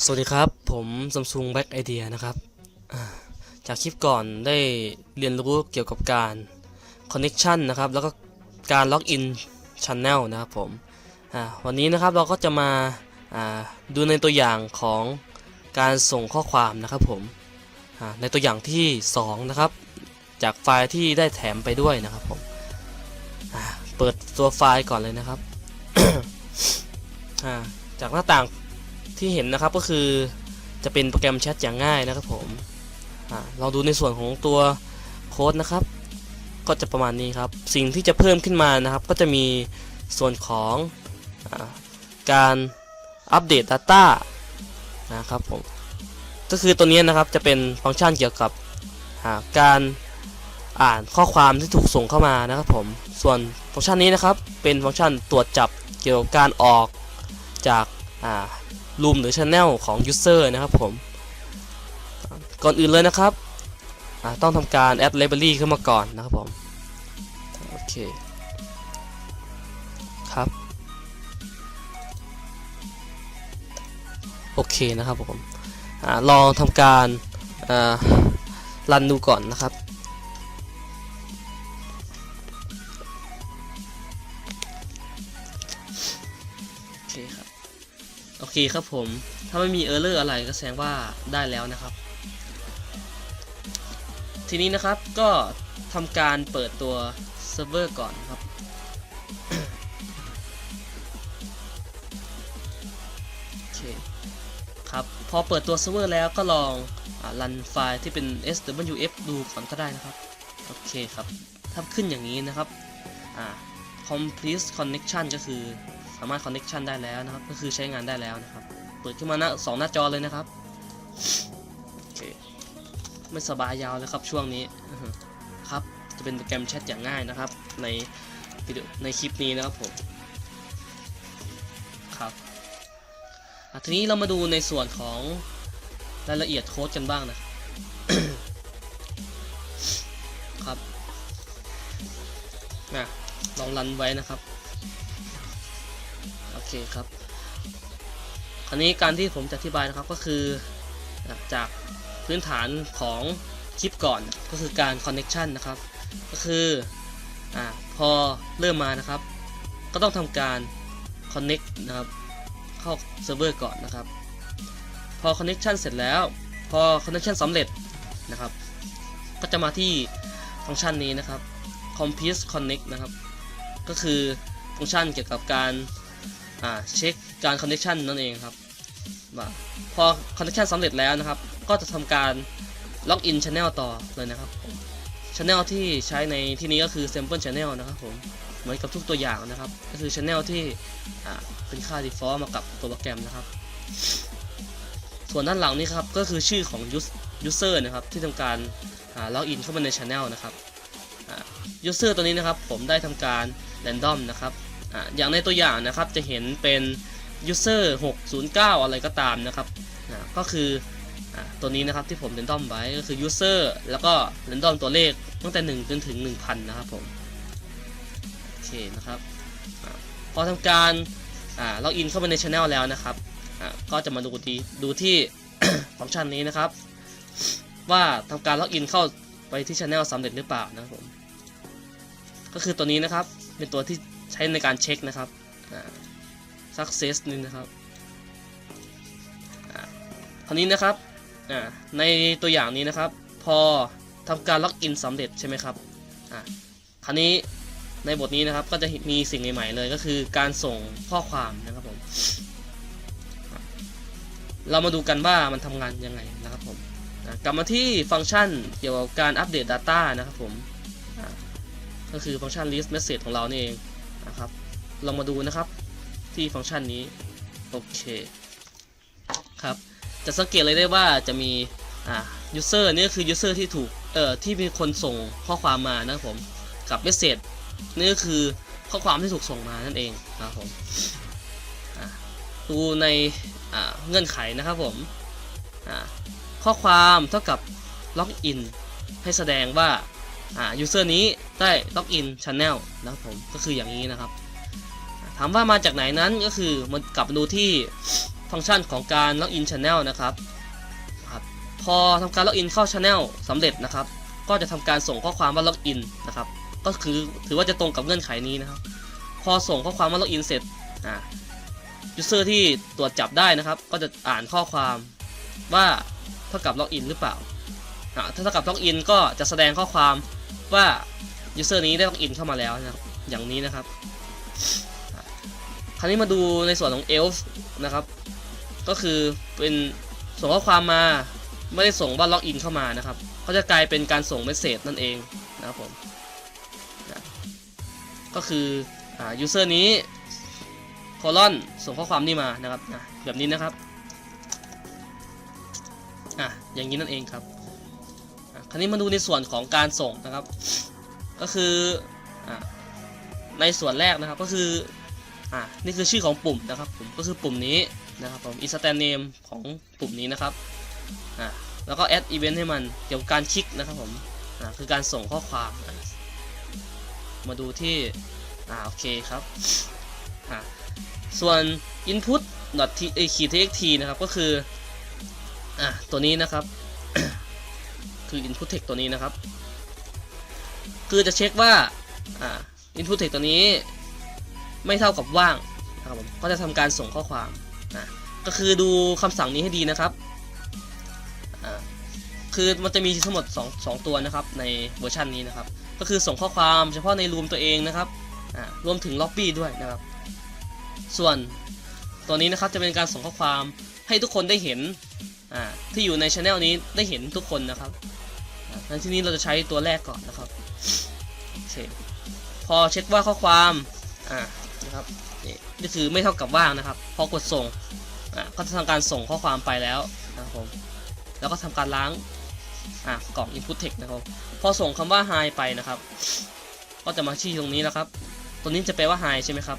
สวัสดีครับ ผม Samsung Back Idea นะครับ จากคลิปก่อนได้เรียนรู้เกี่ยวกับการ Connection นะครับ แล้วก็การล็อกอิน Channel นะครับผม วันนี้นะครับเราก็จะมาดูในตัวอย่างของการส่งข้อความนะครับผม ในตัวอย่างที่ 2 นะครับ จากไฟล์ที่ได้แถมไปด้วยนะครับผมเปิดตัวไฟล์ก่อนเลยนะครับจากหน้าต่าง ที่เห็นนะครับก็คือจะเป็นโปรแกรมแชทอย่างง่ายนะครับผมอลองดูในส่วนของตัวโค้ดนะครับ ก็จะประมาณนี้ครับ สิ่งที่จะเพิ่มขึ้นมานะครับ ก็จะมีส่วนของอการอัปเดต Data นะครับผม ก็คือตัวนี้นะครับจะเป็นฟังก์ชันเกี่ยวกับการอ่านข้อความที่ถูกส่งเข้ามานะครับผม ส่วนฟังก์ชันนี้นะครับเป็นฟังก์ชันตรวจจับเกี่ยวกับการออกจากอ่า รูมหรือ Channel ของ User นะครับผม ก่อนอื่นเลยนะครับต้องทำการ add library ขึ้นมาก่อนนะครับผม โอเค ครับ โอเคนะครับผมอลองทำการรันดูก่อนนะครับ เคครับผม ถ้าไม่มีเออร์เลอร์อะไรก็แสดงว่าได้แล้วนะครับ ทีนี้นะครับก็ทำการเปิดตัวเซิร์ฟเวอร์ก่อนครับ โอเค ครับ พอเปิดตัวเซิร์ฟเวอร์แล้วก็ลองอรันไฟล์ที่เป็น swf ดูก่อนก็ได้นะครับ โอเคครับถ้าขึ้นอย่างนี้นะครับ อ่า complete connection ก็คือ สามารถ connection ได้แล้วนะครับ ก็คือใช้งานได้แล้วนะครับ เปิดขึ้นมาหน้าสองหน้าจอเลยนะครับโอเคไม่สบายยาวเลยครับช่วงนี้ครับจะเป็นโปรแกรมแชทอย่างง่ายนะครับ ในวิดีโอในคลิปนี้นะครับผมครับทีนี้เรามาดูในส่วนของรายละเอียดโค้ดกันบ้างนะครับนะลองรันไว้นะครับ เคครับ คราวนี้การที่ผมจะอธิบายนะครับก็คือจากพื้นฐานของคลิปก่อนก็คือการ connection นะครับ ก็คืออพอเริ่มมานะครับ ก็ต้องทำการ connect นะครับ เข้าเซิร์ฟเวอร์ก่อนนะครับ พอ connection เสร็จแล้ว พอ connection สำเร็จนะครับ ก็จะมาที่ฟังก์ชันนี้นะครับ complete connect นะครับ ก็คือฟังก์ชันเกี่ยวกับการ อ่าเช็คการ connection นั่นเองครับว่าพอ connection สำเร็จแล้วนะครับ ก็จะทำการล็อกอิน channel ต่อเลยนะครับผม channel ที่ใช้ในที่นี้ก็คือ sample channel นะครับผมเหมือนกับทุกตัวอย่างนะครับ ก็คือ channel ที่อ่าเป็นค่า default มากับตัวโปรแกรมนะครับ ส่วนด้านหลังนี้ครับก็คือชื่อของ user นะครับที่ทำการล็อกอินเข้ามาใน channel นะครับ user ตัวนี้นะครับผมได้ทำการ random นะครับ อ่าอย่างในตัวอย่างนะครับจะเห็นเป็น user 609 อะไรก็ตามนะครับก็คืออตัวนี้นะครับที่ผมเรนดอมไว้ก็คือ user แล้วก็เรนดอมตัวเลขตั้งแต่ 1 จนถึง 1000 นะครับผมโอเคนะครับอพอทำการล็อกอินเข้าไปใน Channel แล้วนะครับก็จะมาดูดีดูที่ฟังก์ชันนี้นะครับ ว่าทำการล็อกอินเข้าไปที่ Channel สำเร็จหรือเปล่านะครับผมก็คือตัวนี้นะครับเป็นตัวที่ ใช้ในการเช็คนะครับ success นี่นะครับคราวนี้นะครับในตัวอย่างนี้นะครับ พอทำการล็อกอินสำเร็จใช่ไหมครับคราวนี้ในบทนี้นะครับก็จะมีสิ่งใหม่ๆเลยก็คือการส่งข้อความนะครับผมเรามาดูกันว่ามันทำงานยังไงนะครับผมกลับมาที่ฟังก์ชันเกี่ยวกับการอัปเดต Data นะครับผมก็คือฟังก์ชัน list message ของเรานี่เอง นะครับลองมาดูนะครับที่ฟังก์ชันนี้ โอเค ครับ จะสังเกตเลยได้ว่าจะมี อ่า user นี่ก็คือ user ที่ถูก เอ่อ ที่มีคนส่งข้อความมานะครับผม กับ message นี่ก็คือข้อความที่ถูกส่งมานั่นเองนะครับผมดูในอ่าเงื่อนไขนะครับผมอ่าข้อความเท่ากับ login ให้แสดงว่า อ่า user นี้ได้ login channel นะครับผมก็คืออย่างนี้นะครับถามว่ามาจากไหนนั้นก็คือมันกลับมาดูที่ฟังก์ชันของการ Login Channel นะครับครับพอทำการ Login เข้า Channel สำเร็จนะครับ ก็จะทำการส่งข้อความว่า Login นนะครับก็คือถือว่าจะตรงกับเงื่อนไขนี้นะครับ พอส่งข้อความว่า Login เสร็จอ่า user ที่ตรวจจับได้นะครับ ก็จะอ่านข้อความว่าเท่ากับ Login หรือเปล่าอ่าถ้าเท่ากับ Login ก็จะแสดงข้อความ ว่า user นี้ได้ Login เข้ามาแล้วนะครับอย่างนี้นะครับ คราวนี้มาดูในส่วนของ elf นะครับ ก็คือเป็นส่งข้อความมาไม่ได้ส่งว่าล็อกอินเข้ามานะครับก็จะกลายเป็นการส่งเมสเซจนั่นเองนะครับผมนะก็คืออ่า user นี้โคลอนส่งข้อความนี่มานะครับนะแบบนี้นะครับอะอย่างนี้นั่นเองครับ คราวนี้มาดูในส่วนของการส่งนะครับ ก็คืออในส่วนแรกนะครับก็คืออ่านี่คือชื่อของปุ่มนะครับผมก็คือปุ่มนี้นะครับผม instant name ของปุ่มนี้นะครับอ่าแล้วก็ add event ให้มันเกี่ยวกับการคลิกนะครับผมอ่าคือการส่งข้อความ มาดูที่อ่าโอเคครับอ่าส่วน input t txt นะครับก็คืออ่าตัวนี้นะครับ คือ input text ตัวนี้นะครับ คือจะเช็คว่าอ่า input text ตัวนี้ไม่เท่ากับว่างนะครับผมก็จะทำการส่งข้อความนะก็คือดูคำสั่งนี้ให้ดีนะครับอ่าคือมันจะมีทั้งหมด2 2ตัวนะครับในเวอร์ชันนี้นะครับ ก็คือส่งข้อความเฉพาะในรูมตัวเองนะครับอ่ารวมถึงล็อบบี้ด้วยนะครับ ส่วนตัวนี้นะครับจะเป็นการส่งข้อความให้ทุกคนได้เห็นอ่าที่อยู่ในช anel นี้ได้เห็นทุกคนนะครับ อ่าในที่นี้เราจะใช้ตัวแรกก่อนนะครับโอเคพอเช็คว่าข้อความอ่านะครับนี่นี่คือไม่เท่ากับว่างนะครับ พอกดส่งอะก็จะทำการส่งข้อความไปแล้วนะครับผมแล้วก็ทำการล้างอะกล่อง input text นะครับ พอส่งคำว่า hi ไปนะครับ ก็จะมาที่ตรงนี้นะครับ ตัวนี้จะแปลว่า hi ใช่ไหมครับ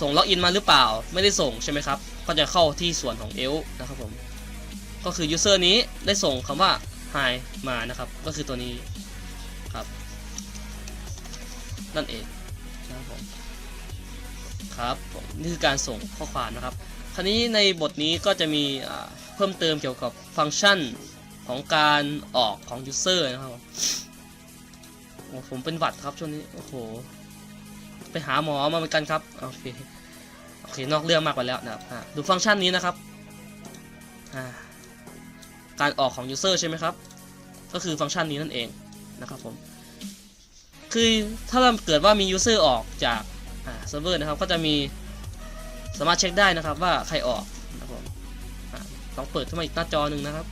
ส่งล็อกอินมาหรือเปล่า ไม่ได้ส่งใช่ไหมครับ ก็จะเข้าที่ส่วนของ else นะครับผม ก็คือ user นี้ได้ส่งคำว่า hi มานะครับ ก็คือตัวนี้ครับ นั่นเองนะครับผมครับผมนี่คือการส่งข้อความนะครับ คราวนี้ในบทนี้ก็จะมีเพิ่มเติมเกี่ยวกับฟังก์ชันของการออกของ user นะครับผมโอ้ผมเป็นหวัดครับช่วงนี้ โอ้โห ไปหาหมอมาเหมือนกันครับ โอเค โอเค นอกเรื่องมากไปแล้วนะครับ ดูฟังก์ชันนี้นะครับ อ่า การออกของ user ใช่ไหมครับ ก็คือฟังก์ชันนี้นั่นเองนะครับผม คือถ้าเราเกิดว่ามี user ออกจากเซิร์ฟเวอร์นะครับ ก็จะมีสามารถเช็คได้นะครับว่าใครออกนะครับผมอ่าลองเปิดขึ้นมาอีกหน้าจอหนึ่งนะครับ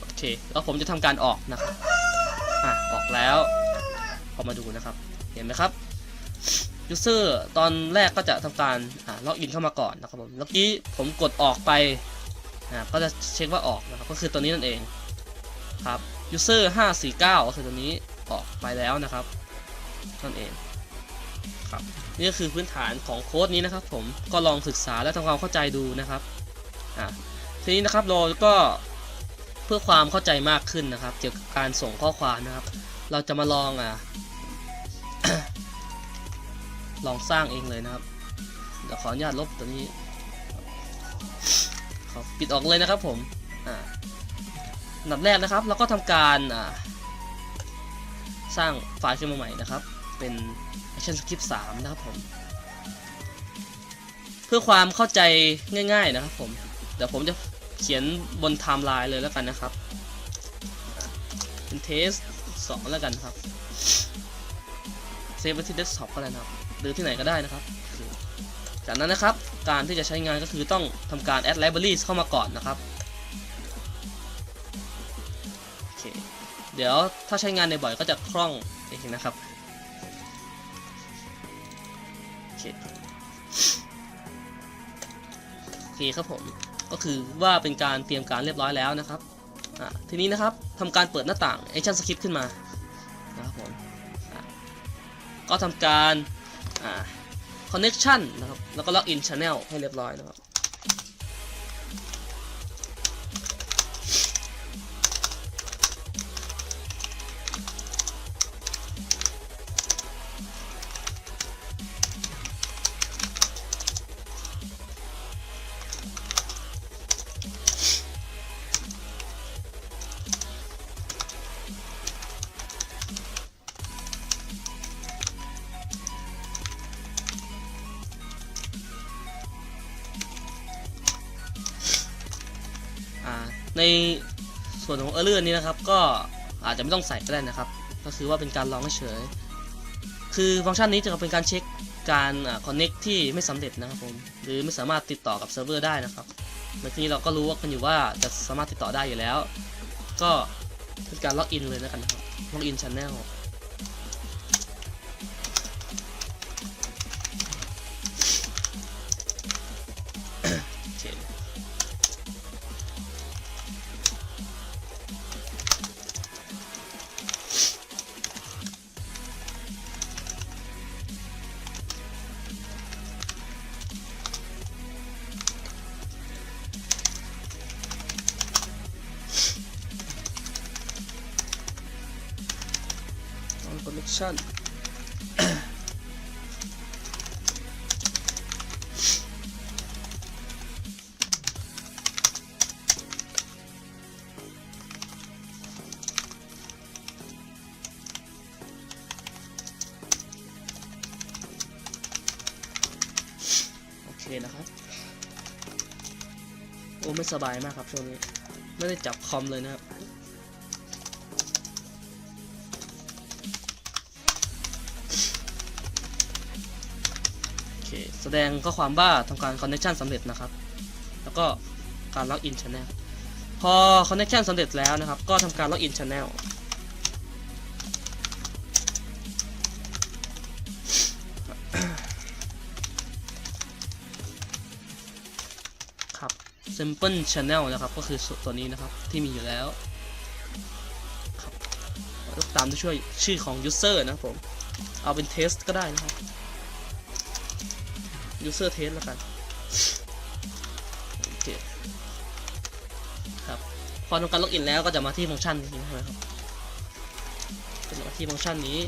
โอเค แล้วผมจะทำการออกนะครับอ่าออกแล้วพอมาดูนะครับ เห็นไหมครับ user ตอนแรกก็จะทำการล็อกอินเข้ามาก่อนนะครับผมเมื่อกี้ผมกดออกไป อ่าก็จะเช็คว่าออกนะครับก็คือตัวนี้นั่นเองครับ user 549ก็คือตัวนี้ออกไปแล้วนะครับนั่นเองครับนี่ก็คือพื้นฐานของโค้ดนี้นะครับ ผมก็ลองศึกษาและทำความเข้าใจดูนะครับอ่าทีนี้นะครับเราก็เพื่อความเข้าใจมากขึ้นนะครับ เกี่ยวกับการส่งข้อความนะครับ เราจะมาลองอะลองสร้างเองเลยนะครับเดี๋ยวขออนุญาตลบตัวนี้ ขอปิดออกเลยนะครับผมอ่าอันดับแรกนะครับเราก็ทำการอ่าสร้างไฟล์ขึ้นมาใหม่นะครับ เป็น Action Script 3 นะครับผม เพื่อความเข้าใจง่าย ๆนะครับผม เดี๋ยวผมจะเขียนบนไทม์ไลน์เลยแล้วกันนะครับ เป็นเทส2แล้วกันครับ เซฟไว้ที่เดสก์ท็อปก็ได้นะครับ หรือที่ไหนก็ได้นะครับ จากนั้นนะครับการที่จะใช้งานก็คือต้องทำการ add libraries เข้ามาก่อนนะครับโอเคเดี๋ยวถ้าใช้งานในบ่อยก็จะคล่องเองนะครับโอเคโอเคครับผมก็คือว่าเป็นการเตรียมการเรียบร้อยแล้วนะครับทีนี้นะครับทำการเปิดหน้าต่าง Action Script ขึ้นมานะครับผมก็ทำการอ่า connection นะครับ แล้วก็ login channel ให้เรียบร้อยนะครับ ส่วนของเออร์เรองนี้นะครับ ก็อาจจะไม่ต้องใส่ก็ได้นะครับ ก็คือว่าเป็นการลองเฉย คือฟังก์ชันนี้จะเป็นการเช็คการคอนเน็กที่ไม่สำเร็จนะครับผมหรือไม่สามารถติดต่อกับเซิร์ฟเวอร์ได้นะครับเมื่อกี้เราก็รู้ว่ากันอยู่ว่าจะสามารถติดต่อได้อยู่แล้ว ก็เป็นการล็อกอินเลยแล้วกันนะครับล็อกอินชันแนล คนะครับ โอ้ไม่สบายมากครับช่วงนี้ ไม่ได้จับคอมเลยนะครับ ดงข้อความว่าทำการ connection สำเร็จนะครับ แล้วก็การ login channel พอ connection สำเร็จแล้วนะครับ ก็ทำการ login channel ครับ simple channel นะครับ ก็คือตัวนี้นะครับ ที่มีอยู่แล้วแล้วตามด้วยช่วยชื่อของ user นะผม เอาเป็น test ก็ได้นะครับ user test แล้วกันโอเคครับพอทำการล็อกอินแล้วก็จะมาที่ฟังก์ชันนี้ใช่ไหมครับจะมาที่ฟังก์ชันนี้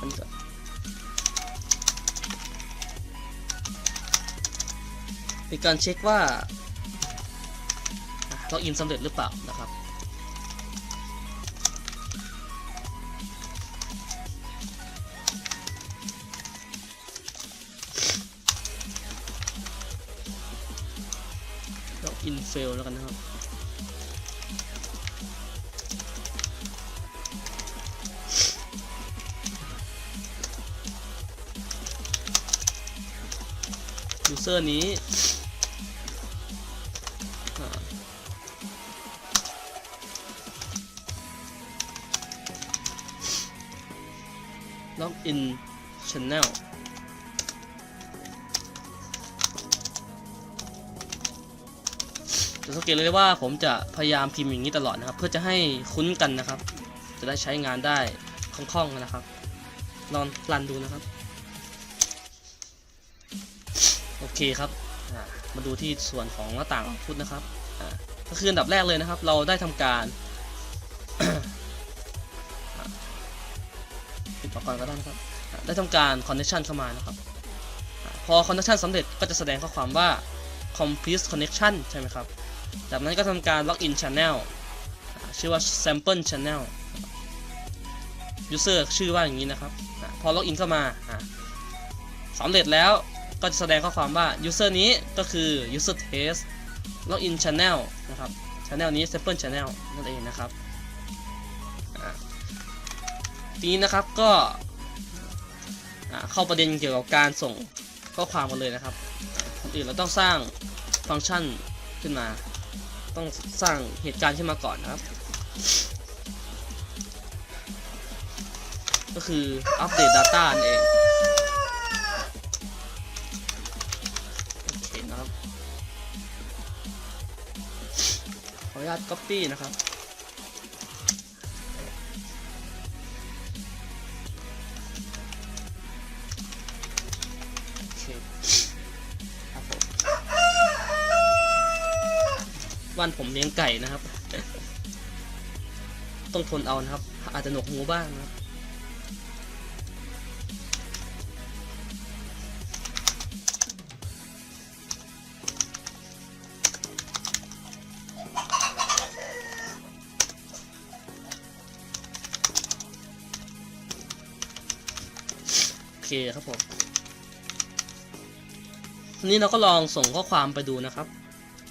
มันจะมีการเช็คว่าล็อกอินสำเร็จหรือเปล่า เฟลแล้วกันนะครับยูเซอร์นี้ล็อกอินช n แนล จะสังเกตเลยว่าผมจะพยายามพิมพ์อย่างนี้ตลอดนะครับ เพื่อจะให้คุ้นกันนะครับ จะได้ใช้งานได้คล่องๆนะครับ ลองรันดูนะครับ โอเคครับมาดูที่ส่วนของหน้าต่างพุทนะครับก็คืออันดับแรกเลยนะครับ เราได้ทำการปิดออกก่อนก็ได้นะครับ ได้ทำการ connection เข้ามานะครับ พอ connection สำเร็จก็จะแสดงข้อความว่า complete connection ใช่ไหมครับ จากนั้นก็ทำการ login channel ชื่อว่า sample channel user ชื่อว่าอย่างนี้นะครับพอาพอ login เข้ามาสำเร็จแล้วก็จะแสดงข้อความว่า user นี้ก็คือ user test login channel นะครับ channel นี้ sample channel นั่นเองนะครับทีนี้นะครับก็เข้าประเด็นเกี่ยวกับการส่งข้อความกันเลยนะครับอื่นเราต้องสร้างฟังก์ชันขึ้นมา ต้องสร้างเหตุการณ์ขึ้นมาก่อนนะครับ ก็คืออัปเดต Data นั่นเองโอเคนะครับ ขออนุญาต Copy นะครับ บ้านผมเลี้ยงไก่นะครับ ต้องทนเอานะครับ อาจจะหนกหูบ้างนะครับโอเคครับผมทีนี้เราก็ลองส่งข้อความไปดูนะครับ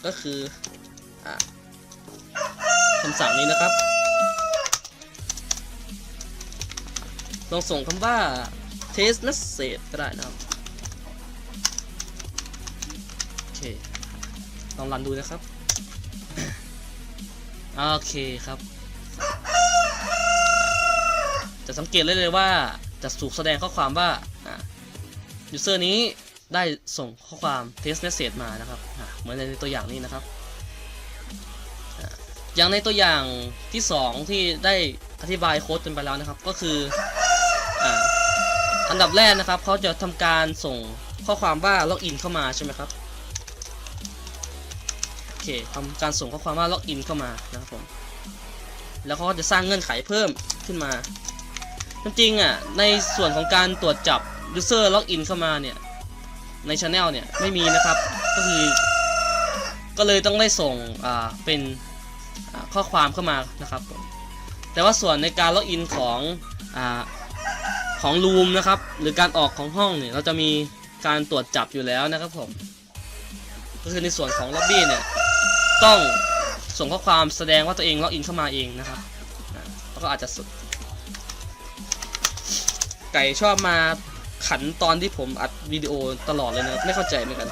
ก็คือ คำสั่งนี้นะครับ ลองส่งคำว่า test message ก็ได้นะครับ โอเค ลองรันดูนะครับ โอเคครับ จะสังเกตได้เลยว่าจะถูกแสดงข้อความว่าอ่า user นี้ได้ส่งข้อความ test message มานะครับ เหมือนในตัวอย่างนี้นะครับ อย่างในตัวอย่างที่ 2 ที่ได้อธิบายโค้ดกันไปแล้วนะครับ ก็คืออันดับแรกนะครับเขาจะทำการส่งข้อความว่าล็อกอินเข้ามาใช่ไหมครับโอเคทำการส่งข้อความว่าล็อกอินเข้ามานะครับผมแล้วเขาก็จะสร้างเงื่อนไขเพิ่มขึ้นมาจริงๆอะในส่วนของการตรวจจับ user ล็อกอินเข้ามาเนี่ยใน channel เนี่ยไม่มีนะครับก็คือก็เลยต้องได้ส่งอ่าเป็น ข้อความเข้ามานะครับผมแต่ว่าส่วนในการล็อกอินของอของรูมนะครับหรือการออกของห้องเนี่ยเราจะมีการตรวจจับอยู่แล้วนะครับผมก็คือในส่วนของล็อบบี้เนี่ยต้องส่งข้อความแสดงว่าตัวเองล็อกอินเข้ามาเองนะครับแล้วก็อาจจะสุด ไก่ชอบมาขันตอนที่ผมอัดวิดีโอตลอดเลยนะครับไม่เข้าใจเหมือนกัน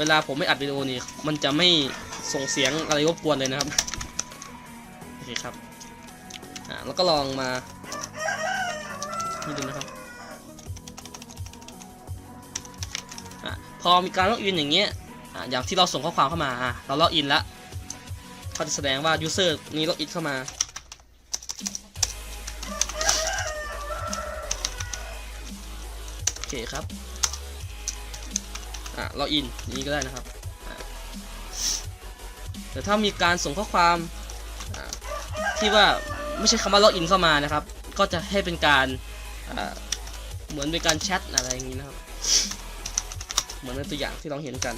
เวลาผมไม่อัดวิดีโอนี่มันจะไม่ส่งเสียงอะไรรบกวนเลยนะครับโอเคครับอ่าแล้วก็ลองมานี่ดูนะครับอะพอมีการล็อกอินอย่างเงี้ยอะอย่างที่เราส่งข้อความเข้ามาอะเราล็อกอินแล้วเขาจะแสดงว่า user นี้ล็อกอินเข้ามาโอเคครับ อะล็อกอินนี้ก็ได้นะครับแต่ถ้ามีการส่งข้อความที่ว่าไม่ใช่คำว่าล็อกอินเข้ามานะครับ ก็จะให้เป็นการเหมือนเป็นการแชทอะไรอย่างนี้นะครับ เหมือนในตัวอย่างที่เราเห็นกัน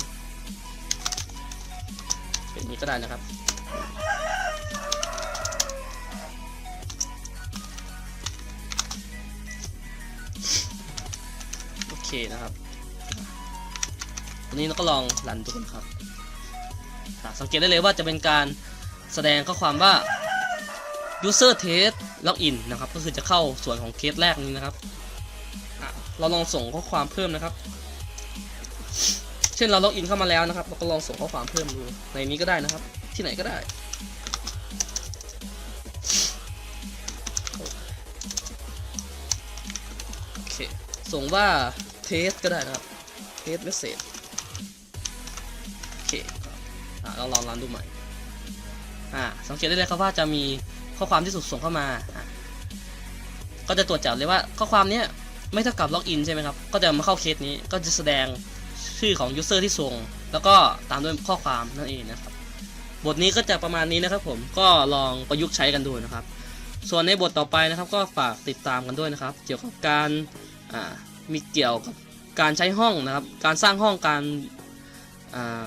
เป็นนี้ก็ได้นะครับโอเคนะครับ วันนี้เราก็ลองรันดูกันครับอะสังเกตได้เลยว่าจะเป็นการแสดงข้อความว่า user test login นะครับ ก็คือจะเข้าส่วนของเคสแรกนี้นะครับ เราลองส่งข้อความเพิ่มนะครับ เช่นเราล็อกอินเข้ามาแล้วนะครับ เราก็ลองส่งข้อความเพิ่มดูในนี้ก็ได้นะครับ ที่ไหนก็ได้ โอเค ส่งว่าเทสก็ได้นะครับเท เราลองรันดูใหม่อ่าสังเกตได้เลยครับว่าจะมีข้อความที่ถูกส่งเข้ามา ก็จะตรวจจับเลยว่าข้อความนี้ไม่เท่ากับล็อกอินใช่ไหมครับ ก็จะมาเข้าเคสนี้ก็จะแสดงชื่อของ user ที่ส่ง แล้วก็ตามด้วยข้อความนั่นเองนะครับ บทนี้ก็จะประมาณนี้นะครับผมก็ลองประยุกต์ใช้กันดูนะครับ ส่วนในบทต่อไปนะครับ ก็ฝากติดตามกันด้วยนะครับ เกี่ยวกับการมีเกี่ยวกับการใช้ห้องนะครับ การสร้างห้องการอ่า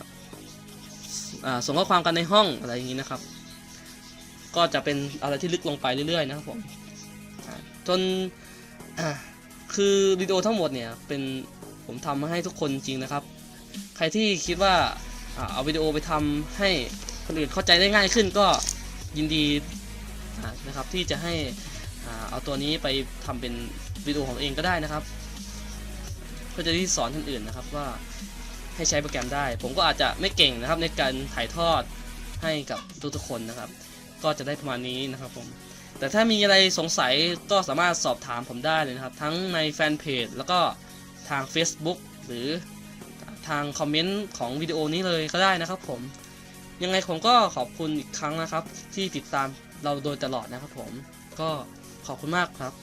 ส่งข้อความกันในห้องอะไรอย่างนี้นะครับ ก็จะเป็นอะไรที่ลึกลงไปเรื่อยๆนะครับผมจนคือวิดีโอทั้งหมดเนี่ยเป็นผมทำมาให้ทุกคนจริงนะครับ ใครที่คิดว่าอเอาวิดีโอไปทำให้คนอื่นเข้าใจได้ง่ายขึ้นก็ยินดีนะครับที่จะให้อเอาตัวนี้ไปทำเป็นวิดีโอของเองก็ได้นะครับเพื่อจะที่สอนคนอื่นนะครับว่า ให้ใช้โปรแกรมได้ ผมก็อาจจะไม่เก่งนะครับในการถ่ายทอดให้กับทุกๆคนนะครับ ก็จะได้ประมาณนี้นะครับผมแต่ถ้ามีอะไรสงสัยก็สามารถสอบถามผมได้เลยนะครับ ทั้งในแฟนเพจแล้วก็ทาง Facebook หรือทางคอมเมนต์ของวิดีโอนี้เลยก็ได้นะครับผม ยังไงผมก็ขอบคุณอีกครั้งนะครับ ที่ติดตามเราโดยตลอดนะครับผม ก็ขอบคุณมากครับ